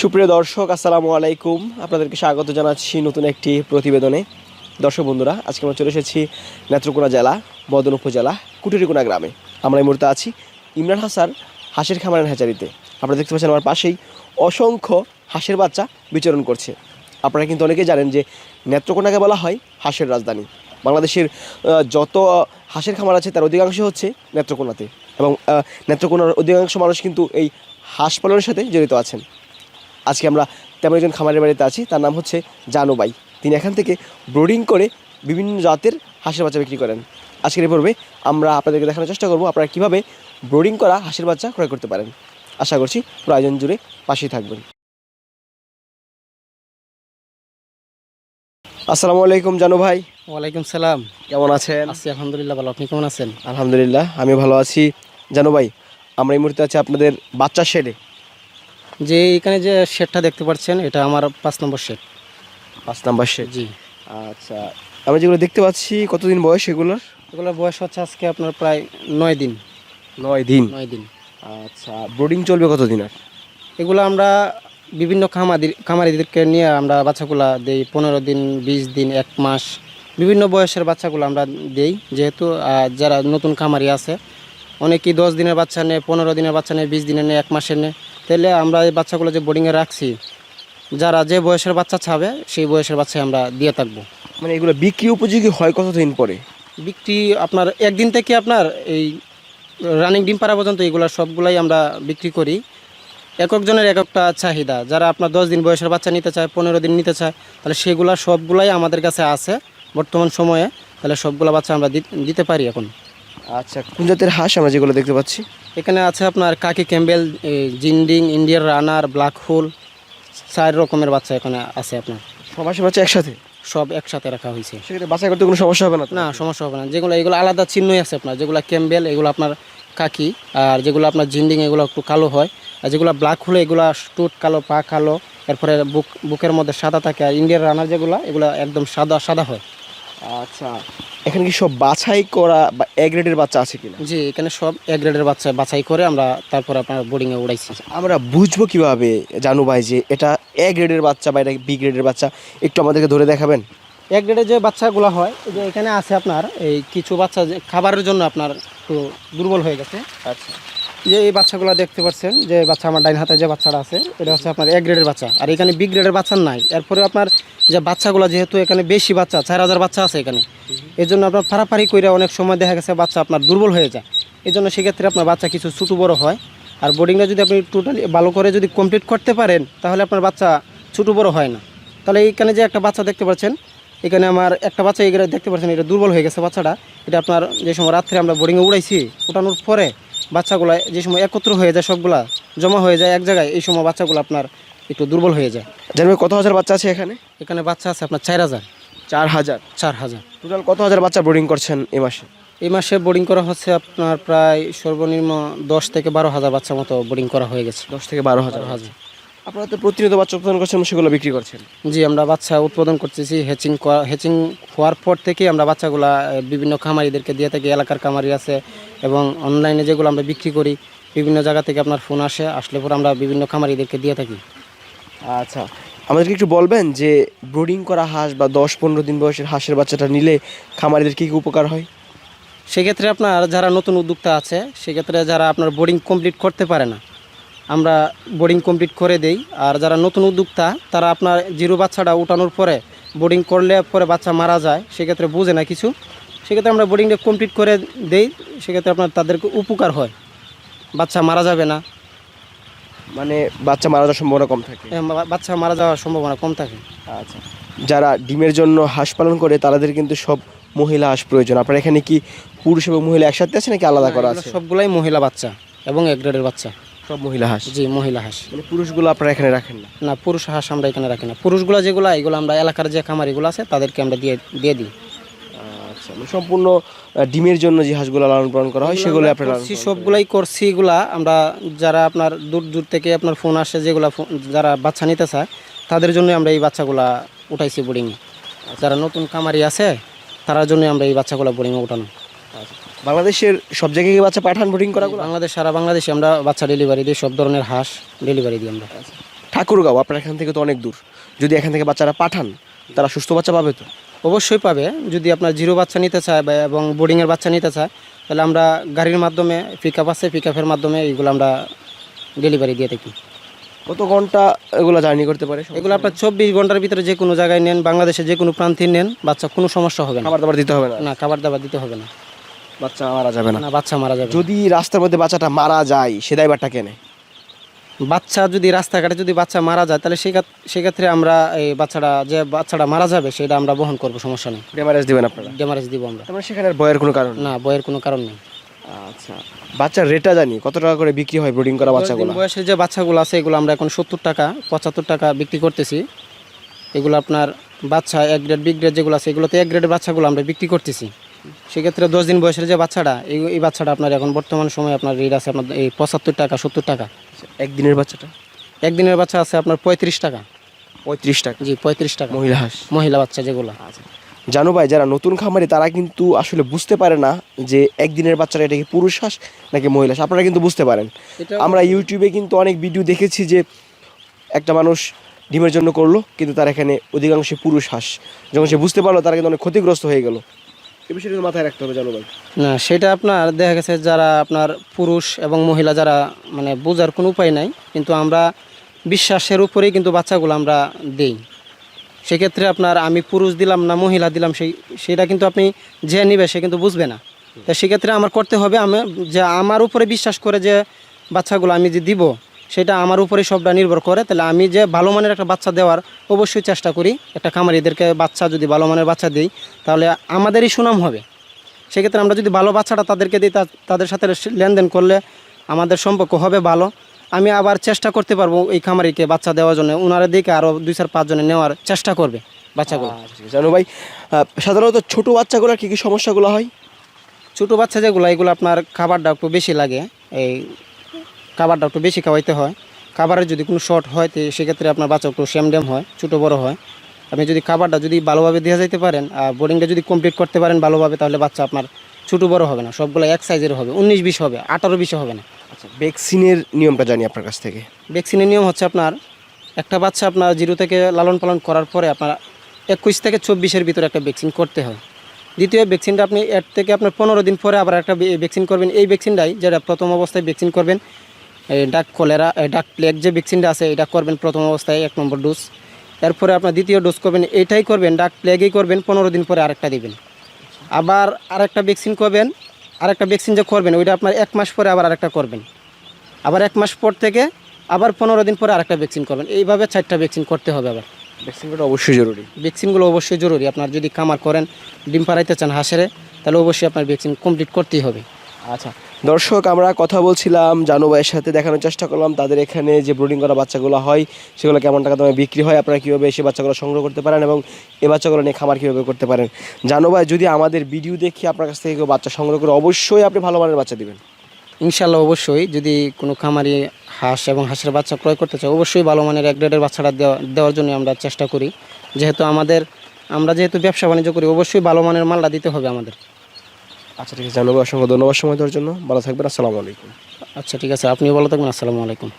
সুপ্রিয় দর্শক, আসসালামু আলাইকুম। আপনাদেরকে স্বাগত জানাচ্ছি নতুন একটি প্রতিবেদনে। দর্শক বন্ধুরা, আজকে আমরা চলে এসেছি নেত্রকোনা জেলা, বদন উপজেলা, কুটুরিকোনা গ্রামে। আমরা এই মুহূর্তে আছি ইমরান হাসান, হাঁসের খামারের হ্যাচারিতে আপনারা দেখতে পাচ্ছেন আমার পাশেই অসংখ্য হাঁসের বাচ্চা বিচরণ করছে। আপনারা কিন্তু অনেকেই জানেন যে নেত্রকোনাকে বলা হয় হাঁসের রাজধানী। বাংলাদেশের যত হাঁসের খামার আছে, তার অধিকাংশ হচ্ছে নেত্রকোনাতে। এবং নেত্রকোনার অধিকাংশ মানুষ কিন্তু এই হাঁস পালনের সাথে জড়িত আছেন। আজকে আমরা তেমন একজন খামারের বাড়িতে আছি তার নাম হচ্ছে জানুবাই তিনি এখান থেকে ব্রোডিং করে বিভিন্ন জাতের হাঁসের বাচ্চা বিক্রি করেন। আজকের এই পর্বে আমরা আপনাদেরকে দেখানোর চেষ্টা করব আপনারা কীভাবে ব্রোডিং করা হাঁসের বাচ্চা ক্রয় করতে পারেন। আশা করছি প্রয়োজন জুড়ে পাশেই থাকবেন। আসসালামু আলাইকুম জানু ভাই। ওয়ালাইকুম সালাম। কেমন আছেন? আছি আলহামদুলিল্লাহ ভালো। আপনি কেমন আছেন? আলহামদুলিল্লাহ আমি ভালো আছি। জানু ভাই আমরা এই মুহূর্তে আছি আপনাদের বাচ্চা শেডে। যে এখানে যে শেডটা দেখতে পাচ্ছেন এটা আমার পাঁচ নম্বর শেড। পাঁচ নাম্বার শেড? জি। আচ্ছা আমরা যেগুলো দেখতে পাচ্ছি কতদিন বয়স এগুলোর? এগুলোর বয়স হচ্ছে আজকে আপনার প্রায় নয় দিন। নয় দিন? নয় দিন। আচ্ছা ব্রোডিং চলবে কতদিন আর? এগুলো আমরা বিভিন্ন খামারি খামারিদেরকে নিয়ে আমরা বাচ্চাগুলা দেই পনেরো দিন বিশ দিন এক মাস। বিভিন্ন বয়সের বাচ্চাগুলো আমরা দেই যেহেতু যারা নতুন খামারি আছে অনেকেই দশ দিনের বাচ্চা নেয় পনেরো দিনের বাচ্চা নেয় বিশ দিনের নেয় এক মাসের নেয়। তাহলে আমরা এই বাচ্চাগুলো যে বোর্ডিংয়ে রাখছি যারা যে বয়সের বাচ্চা চাবে সেই বয়সের বাচ্চা আমরা দিয়ে থাকব। মানে এগুলো বিক্রি উপযোগী হয় কতদিন পরে? বিক্রি আপনার একদিন থেকে আপনার এই রানিং ডিম পাড়া পর্যন্ত এগুলো সবগুলাই আমরা বিক্রি করি। এক একজনের এক একটা চাহিদা। যারা আপনার দশ দিন বয়সের বাচ্চা নিতে চায় পনেরো দিন নিতে চায় তাহলে সেগুলো সবগুলাই আমাদের কাছে আছে বর্তমান সময়ে। তাহলে সবগুলো বাচ্চা আমরা দি- দিতে পারি এখন। আচ্ছা কোন জাতের হাঁস আমরা যেগুলো দেখতে পাচ্ছি? এখানে আছে আপনার কাকি ক্যাম্বেল জিন্ডিং ইন্ডিয়ার রানার ব্ল্যাক হোল চার রকমের বাচ্চা এখানে আছে আপনার। সব হাঁসের বাচ্চা একসাথে? সব একসাথে রাখা হয়েছে। সেক্ষেত্রে বাছাই করতে কোনো সমস্যা হবে না না সমস্যা হবে না। যেগুলো এগুলো আলাদা চিহ্নই আছে আপনার। যেগুলো ক্যাম্বেল এগুলো আপনার কাকি আর যেগুলো আপনার জিন্ডিং এগুলো একটু কালো হয়। আর যেগুলো ব্ল্যাক হলে এগুলো টুট কালো পা কালো এরপরে বুক বুকের মধ্যে সাদা থাকে। আর ইন্ডিয়ার রানার যেগুলো এগুলো একদম সাদা সাদা হয়। আচ্ছা। এখানে কি সব বাছাই করা বা এ গ্রেডের বাচ্চা আছে কিনা? জি এখানে সব এক গ্রেডের বাচ্চা বাছাই করে আমরা তারপর আপনার বোর্ডিংয়ে উড়াইছি। আমরা বুঝব কীভাবে জানু ভাই যে এটা এ গ্রেডের বাচ্চা বা এটা বি গ্রেডের বাচ্চা একটু আমাদেরকে ধরে দেখাবেন? এক গ্রেডের যে বাচ্চাগুলো হয় যে এখানে আছে আপনার এই কিছু বাচ্চা যে খাবারের জন্য আপনার একটু দুর্বল হয়ে গেছে। আচ্ছা। যে এই বাচ্চাগুলো দেখতে পাচ্ছেন, যে বাচ্চা আমার ডাইন হাতে যে বাচ্চাটা আছে, এটা হচ্ছে আপনার এক গ্রেডের বাচ্চা। আর এখানে বি গ্রেডের বাচ্চা নাই। এরপরে আপনার যে বাচ্চাগুলো যেহেতু এখানে বেশি বাচ্চা, চার হাজার বাচ্চা আছে এখানে। এই জন্য আপনার ফাড়াফাড়ি করে অনেক সময় দেখা গেছে বাচ্চা আপনার দুর্বল হয়ে যায়। এই জন্য সেক্ষেত্রে আপনার বাচ্চা কিছু ছোটো বড় হয়। আর বোর্ডিংটা যদি আপনি টোটালি ভালো করে যদি কমপ্লিট করতে পারেন, তাহলে আপনার বাচ্চা ছোটো বড় হয় না। তাহলে এইখানে যে একটা বাচ্চা দেখতে পাচ্ছেন, এখানে আমার একটা বাচ্চা এখানে দেখতে পাচ্ছেন, এটা দুর্বল হয়ে গেছে বাচ্চাটা। এটা আপনার যে সময় রাত্রে আমরা বোর্ডিংয়ে উড়াইছি, উঠানোর পরে বাচ্চাগুলো যে সময় একত্র হয়ে যায় সবগুলা জমা হয়ে যায় এক জায়গায় এই সময় বাচ্চাগুলো আপনার একটু দুর্বল হয়ে যায়। জানবে কত হাজার বাচ্চা আছে এখানে? এখানে বাচ্চা আছে আপনার চার হাজার। চার হাজার? চার হাজার। টোটাল কত হাজার বাচ্চা বোর্ডিং করছেন এই মাসে? এই মাসে বোর্ডিং করা হচ্ছে আপনার প্রায় সর্বনিম্ন দশ থেকে বারো হাজার বাচ্চা মতো বোর্ডিং করা হয়ে গেছে। দশ থেকে বারো হাজার। হাজার। আপনারা তো প্রতিনিয়ত বাচ্চা উৎপাদন করছেন সেগুলো বিক্রি করছেন। জি আমরা বাচ্চা উৎপাদন করতেছি হ্যাচিং হ্যাচিং হওয়ার পর থেকেই আমরা বাচ্চাগুলা বিভিন্ন খামারিদেরকে দিয়ে থাকি এলাকার খামারি আছে এবং অনলাইনে যেগুলো আমরা বিক্রি করি বিভিন্ন জায়গা থেকে আপনার ফোন আসে আসলে পরে আমরা বিভিন্ন খামারিদেরকে দিয়ে থাকি। আচ্ছা আমাদেরকে একটু বলবেন যে ব্রোডিং করা হাঁস বা দশ পনেরো দিন বয়সের হাঁসের বাচ্চাটা নিলে খামারিদের কী কী উপকার হয়? সেক্ষেত্রে আপনার যারা নতুন উদ্যোক্তা আছে সেক্ষেত্রে যারা আপনার বোর্ডিং কমপ্লিট করতে পারে না আমরা বোর্ডিং কমপ্লিট করে দেই। আর যারা নতুন উদ্যোক্তা তারা আপনার জিরো বাচ্চাটা উঠানোর পরে বোর্ডিং করলে পরে বাচ্চা মারা যায় সেক্ষেত্রে বোঝে না কিছু। সেক্ষেত্রে আমরা বোর্ডিংটা কমপ্লিট করে দেই সেক্ষেত্রে আপনার তাদেরকে উপকার হয়। বাচ্চা মারা যাবে না। মানে বাচ্চা মারা যাওয়ার সম্ভাবনা কম থাকে? বা- বাচ্চা মারা যাওয়ার সম্ভাবনা কম থাকে। আচ্ছা। যারা ডিমের জন্য হাঁস পালন করে তাদের কিন্তু সব মহিলা হাঁস প্রয়োজন। আপনার এখানে কি পুরুষ এবং মহিলা একসাথে আছে নাকি আলাদা করা আছে? সবগুলাই মহিলা বাচ্চা এবং এক গ্রেডের বাচ্চা। সব মহিলা হাঁস। জি মহিলা হাঁস। মানে পুরুষগুলো আপনারা এখানে রাখেন না? না পুরুষ হাঁস আমরা এখানে রাখি না। পুরুষগুলো যেগুলো এগুলো আমরা এলাকার যে খামারিগুলো আছে তাদেরকে আমরা দিয়ে দিয়ে দিই। আচ্ছা মানে সম্পূর্ণ ডিমের জন্য যে হাঁসগুলো লালন পালন করা হয় সেগুলো আপনারা সবগুলাই করছি এগুলা। আমরা যারা আপনার দূর দূর থেকে আপনার ফোন আসে যেগুলা যারা বাচ্চা নিতে চায় তাদের জন্য আমরা এই বাচ্চাগুলা উঠাইছি বোর্ডিংয়ে যারা নতুন খামারি আছে তার জন্য আমরা এই বাচ্চাগুলো বোর্ডিংয়ে উঠানো। বাংলাদেশের সব জায়গায় কি বাচ্চা পাঠান ব্রিডিং করা বাংলাদেশ সারা বাংলাদেশে আমরা বাচ্চা ডেলিভারি দিই সব ধরনের হাঁস ডেলিভারি দিই আমরা। ঠাকুরগাঁও আপনার এখান থেকে তো অনেক দূর। যদি এখান থেকে বাচ্চারা পাঠান তারা সুস্থ বাচ্চা পাবে তো? অবশ্যই পাবে। যদি আপনার জিরো বাচ্চা নিতে চায় বা এবং বোর্ডিংয়ের বাচ্চা নিতে চায় তাহলে আমরা গাড়ির মাধ্যমে পিক আপ আছে পিক আপের মাধ্যমে এইগুলো আমরা ডেলিভারি দিয়ে থাকি। কত ঘণ্টা এগুলো জার্নি করতে পারে? এগুলো আপনার চব্বিশ ঘণ্টার ভিতরে যে কোনো জায়গায় নেন বাংলাদেশে যে কোনো প্রান্তে নেন বাচ্চা কোনো সমস্যা হবে না। খাবার দাবার দিতে হবে না? না খাবার দাবার দিতে হবে না। বাচ্চা মারা যাবে না। না বাচ্চা মারা যাবে যদি রাস্তার মধ্যে বাচ্চাটা মারা যায় সে দায়বারটা কেনে বাচ্চা যদি রাস্তাঘাটে যদি বাচ্চা মারা যায় তাহলে সেক্ষেত্রে আমরা এই বাচ্চাটা যে বাচ্চাটা মারা যাবে সেটা আমরা বহন করব সমস্যা নেই। ডেমারেজ দিবেন আপনারা? ডেমারেজ দিব আমরা। তার মানে সেখানে ভয়ের কোনো কারণ না বইয়ের কোনো কারণ নেই। আচ্ছা। বাচ্চার রেটটা জানি কত টাকা করে বিক্রি হয় ব্রিডিং করা বাচ্চাগুলো? বয়সের যে বাচ্চাগুলো আছে এগুলো আমরা এখন সত্তর টাকা পঁচাত্তর টাকা বিক্রি করতেছি। এগুলো আপনার বাচ্চা এক গ্রেড বি গ্রেড যেগুলো আছে এগুলোতে এক গ্রেডের বাচ্চাগুলো আমরা বিক্রি করতেছি। সেক্ষেত্রে দশ দিন বয়সের যে বাচ্চাটা এই এই বাচ্চাটা আপনার এখন বর্তমান সময়ে আপনার রেট আছে আপনার এই পঁচাত্তর টাকা সত্তর টাকা। একদিনের বাচ্চাটা? একদিনের বাচ্চা আছে আপনার পঁয়ত্রিশ টাকা। পঁয়ত্রিশ টাকা? জি পঁয়ত্রিশ টাকা। মহিলা হাঁস? মহিলা বাচ্চা যেগুলো। আচ্ছা। জানো ভাই যারা নতুন খামারি তারা কিন্তু আসলে বুঝতে পারে না যে একদিনের বাচ্চারা এটা কি পুরুষ হাঁস নাকি মহিলা হাঁস। আপনারা কিন্তু বুঝতে পারেন। আমরা ইউটিউবে কিন্তু অনেক ভিডিও দেখেছি যে একটা মানুষ ডিমের জন্য করল কিন্তু তার এখানে অধিকাংশ পুরুষ হাঁস। যখন সে বুঝতে পারল তারা কিন্তু অনেক ক্ষতিগ্রস্ত হয়ে গেল। মাথায় রাখতে হবে, জানো ভাই। না, সেটা আপনার, দেখা গেছে যারা আপনার পুরুষ এবং মহিলা যারা মানে বোঝার কোনো উপায় নাই, কিন্তু আমরা বিশ্বাসের উপরেই কিন্তু বাচ্চাগুলো আমরা দেই। সেক্ষেত্রে আপনার আমি পুরুষ দিলাম না মহিলা দিলাম, সেই, সেটা কিন্তু আপনি যে নিবে সে কিন্তু বুঝবে না। তা সেক্ষেত্রে আমার করতে হবে, আমি যে আমার উপরে বিশ্বাস করে যে বাচ্চাগুলো আমি যে দিব সেটা আমার উপরে সবটা নির্ভর করে। তাহলে আমি যে ভালো মানের একটা বাচ্চা দেওয়ার অবশ্যই চেষ্টা করি। একটা খামারিদেরকে বাচ্চা যদি ভালো মানের বাচ্চা দিই তাহলে আমাদেরই সুনাম হবে। সেক্ষেত্রে আমরা যদি ভালো বাচ্চাটা তাদেরকে দিই তাদের সাথে লেনদেন করলে আমাদের সম্পর্ক হবে ভালো। আমি আবার চেষ্টা করতে পারব এই খামারিকে বাচ্চা দেওয়ার জন্য। ওনারা দিকে আরও দুই চার পাঁচজনে নেওয়ার চেষ্টা করবে বাচ্চাগুলো। আচ্ছা। জানো ভাই সাধারণত ছোট বাচ্চাগুলোর কী কী সমস্যাগুলো হয়? ছোটো বাচ্চা যেগুলো এগুলো আপনার খাবারটা একটু বেশি লাগে। এই খাবারটা একটু বেশি খাওয়াইতে হয়। খাবারের যদি কোনো শর্ট হয় তো সেক্ষেত্রে আপনার বাচ্চা একটু ড্যাম হয় ছোটো বড় হয়। আপনি যদি খাবারটা যদি ভালোভাবে দেওয়া যাইতে পারেন আর বোর্ডিংটা যদি কমপ্লিট করতে পারেন ভালোভাবে তাহলে বাচ্চা আপনার ছোটো বড় হবে না সবগুলো এক সাইজের হবে উনিশ বিশ হবে আঠারো বিশে হবে না। আচ্ছা ভ্যাকসিনের নিয়মটা জানি আপনার কাছ থেকে। ভ্যাকসিনের নিয়ম হচ্ছে আপনার একটা বাচ্চা আপনার জিরো থেকে লালন পালন করার পরে আপনার একুশ থেকে চব্বিশের ভিতরে একটা ভ্যাকসিন করতে হয়। দ্বিতীয় ভ্যাকসিনটা আপনি এর থেকে আপনার পনেরো দিন পরে আবার একটা ভ্যাকসিন করবেন। এই ভ্যাকসিনটাই যেটা প্রথম অবস্থায় ভ্যাকসিন করবেন ডাক কলেরা এই ডাক প্লেগ যে ভ্যাকসিনটা আছে এটা করবেন প্রথম অবস্থায় এক নম্বর ডোজ এরপরে আপনার দ্বিতীয় ডোজ করবেন এইটাই করবেন ডাক প্লেগেই করবেন পনেরো দিন পরে আরেকটা দিবেন। আবার আরেকটা ভ্যাকসিন করবেন আরেকটা ভ্যাকসিন যে করবেন ওইটা আপনার এক মাস পরে আবার আরেকটা করবেন। আবার এক মাস পর থেকে আবার পনেরো দিন পরে আরেকটা ভ্যাকসিন করবেন। এইভাবে চারটা ভ্যাকসিন করতে হবে আবার। ভ্যাকসিন করা অবশ্যই জরুরি। ভ্যাকসিনগুলো অবশ্যই জরুরি। আপনার যদি কামার করেন ডিম পাড়াইতে চান হাঁসেরে তাহলে অবশ্যই আপনার ভ্যাকসিন কমপ্লিট করতেই হবে। আচ্ছা দর্শক, আমরা কথা বলছিলাম জানু ভাইয়ের সাথে, দেখানোর চেষ্টা করলাম তাদের এখানে যে ব্রুডিং করা বাচ্চাগুলো হয়, সেগুলো কেমন টাকা দামে বিক্রি হয়, আপনারা কীভাবে সেই বাচ্চাগুলো সংগ্রহ করতে পারেন এবং এ বাচ্চাগুলো নিয়ে খামার কীভাবে করতে পারেন। জানু ভাই, যদি আমাদের ভিডিও দেখে আপনার কাছ থেকে কেউ বাচ্চা সংগ্রহ করে, অবশ্যই আপনি ভালো মানের বাচ্চা দিবেন। ইনশাল্লাহ অবশ্যই, যদি কোনো খামারি হাঁস এবং হাঁসের বাচ্চা ক্রয় করতে চায়, অবশ্যই ভালো মানের এক গ্রেডের বাচ্চাটা দেওয়া, দেওয়ার জন্য আমরা চেষ্টা করি। যেহেতু আমাদের, আমরা যেহেতু ব্যবসা বাণিজ্য করি, অবশ্যই ভালো মানের মালটা দিতে হবে আমাদের। আচ্ছা ঠিক আছে। জানাব, অসংখ্য ধন্যবাদ সময় দেওয়ার জন্য। ভালো থাকবেন, আসসালামু আলাইকুম। আচ্ছা ঠিক আছে। আপনিও ভালো থাকবেন। আসসালামু আলাইকুম।